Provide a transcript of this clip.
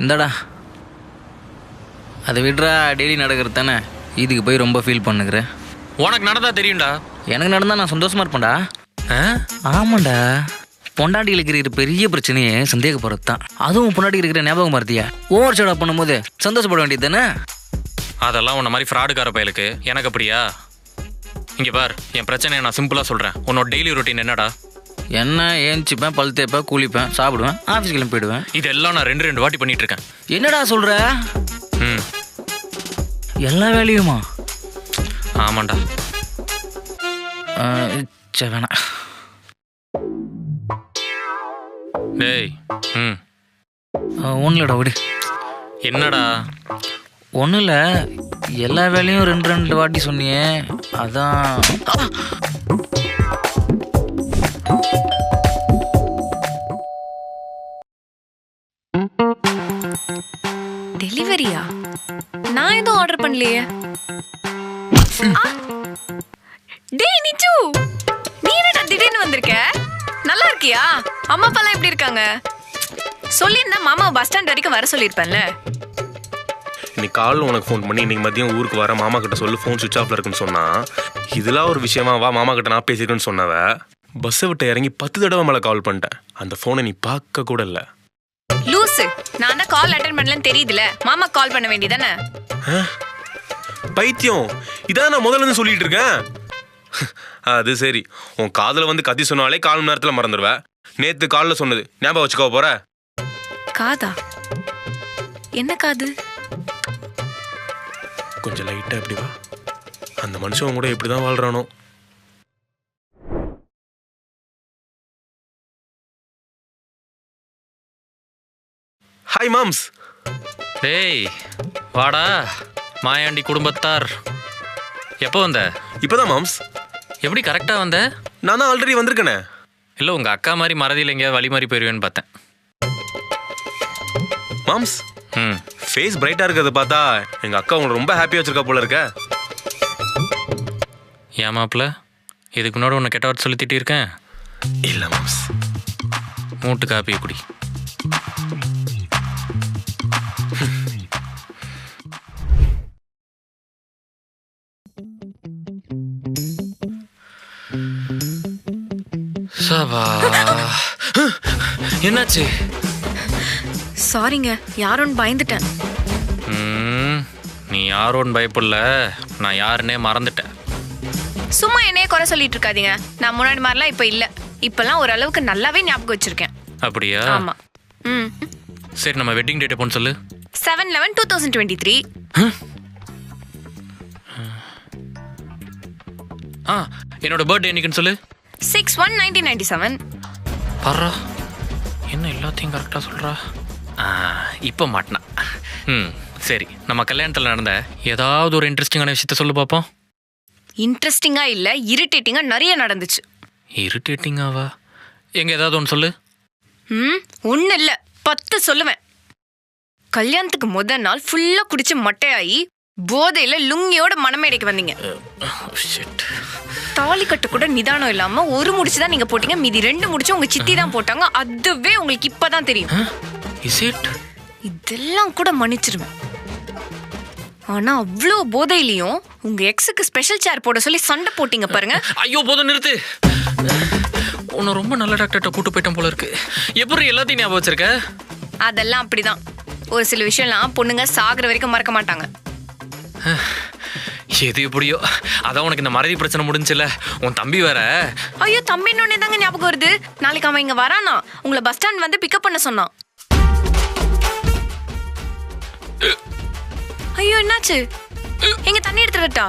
இந்தாடா. அதை விட்றா டெய்லி நடக்கிறது தானே. இதுக்கு போய் ரொம்ப ஃபீல் பண்ணுகிற. உனக்கு நடந்தா தெரியும்டா. எனக்கு நடந்தா நான் சந்தோஷமா இருப்பேன்டா? ஆமாண்டா. பொண்டாட்டிகளுக்கு இருக்கிற பெரிய பிரச்சனையே சந்தேகப்படுறது தான். அதுவும் பொண்டாட்டிக்கு இருக்கிற ஞாபகம் மறதியா? ஓவர் ஷேடா பண்ணும்போது சந்தோஷப்பட வேண்டியது தானே? அதெல்லாம் உன்ன மாதிரி ஃப்ராடுக்கார பயலுக்கு. எனக்கு அப்படியா? இங்க பார் என் பிரச்சனையை நான் சிம்பிளா சொல்றேன். உன்னோட டெய்லி ரொட்டீன் என்னடா? என்ன ஏஞ்சிப்பேன் பல் தேய்ப்பேன் குளிப்பேன் சாப்பிடுவேன் ஆஃபீஸ் கிளம்பி போயிடுவேன். இதெல்லாம் நான் ரெண்டு ரெண்டு வாட்டி பண்ணிட்டு இருக்கேன் என்னடா சொல்ற? ம். எல்லா வேலையுமா? ஆமாண்டா. ஆஹ், சே வேணாம் டேய் ம். ஒன்றும் இல்லைடா விடு என்னடா? ஒன்றும் இல்லை எல்லா வேலையும் ரெண்டு ரெண்டு வாட்டி சொன்னியே அதான். டெலிவரியா நான் எதுவும் ஆர்டர் பண்ணலையே. டேய் நிச்சு! நீ என்னடா திடீர்னு வந்திருக்க? நல்லா இருக்கியா? அம்மா அப்பாலாம் எப்படி இருக்காங்க? சொல்லியிருந்தா மாமா பஸ் ஸ்டாண்ட் வரைக்கும் வர சொல்லியிருப்பேன்ல. இன்னைக்கு காலைல உனக்கு ஃபோன் பண்ணி இன்னைக்கு மதியம் ஊருக்கு வர மாமா கிட்ட சொல்லு ஃபோன் சுவிச் ஆஃப்ல இருக்குன்னு சொன்னா இதெல்லாம் ஒரு விஷயமா வா மாமா கிட்ட நான் பேசிருக்கேன்னு சொன்னவ. பஸ்ஸை விட்டு இறங்கி பத்து தடவை மேலே கால் பண்ணிட்டேன். அந்த ஃபோனை நீ பார்க்க கூட இல்லை. லூசு. நான் தான் கால் அட்டன் பண்ணலன்னு தெரியுதுல. மாமா கால் பண்ண வேண்டியதானே? பைத்தியம். இதான் நான் முதல்ல இருந்து சொல்லிட்டு இருக்கேன். அது சரி. உன் காதுல வந்து கத்தி சொன்னாலே கால் மணி நேரத்தில் மறந்துடுவ. நேத்து காலில் சொன்னது. ஞாபகம் வச்சுக்கோ போற. காதா? என்ன காது? கொஞ்சம் லைட்டா எப்படி வா. அந்த மனுஷன் கூட இப்படி தான் வாழ்றானோ. ஹாய் மாம்ஸ் டேய் வாடா மாயாண்டி குடும்பத்தார். எப்போ வந்த? இப்போதான் மாம்ஸ் எப்படி கரெக்டா வந்த? நான் தான் ஆல்ரெடி வந்திருக்கேனே. இல்லை உங்க அக்கா மாதிரி மறதியில் எங்கேயா வழி மாறி போயிருவேன்னு பார்த்தேன். மாம்ஸ் ம். ஃபேஸ் பிரைட்டா இருக்கிறத பார்த்தா எங்க அக்கா உங்களை ரொம்ப ஹாப்பியா வச்சிருக்கா போல இருக்க. ஏன் மாப்பிள்ள? இதுக்கு முன்னாடி உன்னை கெட்ட வார்த்தை சொல்லி திட்டியிருக்கேன் இல்ல மாம்ஸ் மூட்டு காப்பியை குடி. சபா. என்னாச்சு? சாரிங்க யாரோன்னு பயந்துட்டேன். நீ யாரோன்னு பயப்படல. நான் யாருன்னே மறந்துட்டேன். சும்மா என்னையே குறை சொல்லிட்டு இருக்காதீங்க. நான் முன்னாடி மாதிரிலாம் இப்ப இல்ல. இப்பெல்லாம் ஓரளவுக்கு நல்லாவே ஞாபகம் வச்சிருக்கேன். அப்படியா? ஆமா. ம். சரி நம்ம வெட்டிங் டேட் எப்போன்னு சொல்லு. Seven eleven two thousand twenty three ஆ என்னோட பர்த்டே என்னைக்குன்னு சொல்லு. Six one nineteen ninety seven பர்றா. என்ன எல்லாத்தையும் கரெக்டாக சொல்கிறா இப்போ மாட்டினா. ம் சரி நம்ம கல்யாணத்தில் நடந்த ஏதாவது ஒரு இன்ட்ரெஸ்டிங்கான விஷயத்த சொல்லு பார்ப்போம் இன்ட்ரெஸ்டிங்கா இல்ல இரிட்டேட்டிங்கா நிறைய நடந்துச்சு. இரிட்டேட்டிங்காவா எங்கே ஏதாவது ஒன்று சொல்லு. ம் ஒண்ணு இல்ல பத்து சொல்லுவேன். கல்யாணத்துக்கு முத நாள் ஃபுல்லா குடிச்சு மட்டையாயி போதையில லுங்கியோட மணமேடைக்கு வந்தீங்க. ஷிட் தாலி கட்டு கூட நிதானம் இல்லாம ஒரு முடிச்சு தான் நீங்க போட்டீங்க. மீதி ரெண்டு முடிச்சு உங்க சித்தி தான் போட்டாங்க. அதுவே உங்களுக்கு இப்பதான் தெரியும். இதெல்லாம் கூட மன்னிச்சிருவேன் ஆனா அவ்வளோ போதையிலையும் உங்க எக்ஸுக்கு ஸ்பெஷல் சேர் போட சொல்லி சண்டை போட்டீங்க பாருங்க. ஐயோ போதும் நிறுத்து. உன்னை ரொம்ப நல்ல டாக்டர்கிட்ட கூட்டு போயிட்டேன் போல இருக்கு. எப்படி எல்லாத்தையும் ஞாபகம் வச்சிருக்க? அதெல்லாம் அப்படிதான். ஒரு சில விஷயம்லாம் பொண்ணுங்க சாகுற வரைக்கும் மறக்க மாட்டாங்க. எது எப்படியோ அதான் உனக்கு இந்த மறதி பிரச்சனை முடிஞ்சுல. உன் தம்பி வேற. ஐயோ தம்பின்னு தாங்க ஞாபகம் வருது. நாளைக்கு அவன் இங்க வரானா? உங்களை பஸ் ஸ்டாண்ட் வந்து பிக்கப் பண்ண சொன்னான். ஐயோ என்னாச்சு? எங்க தண்ணி எடுத்துட்டா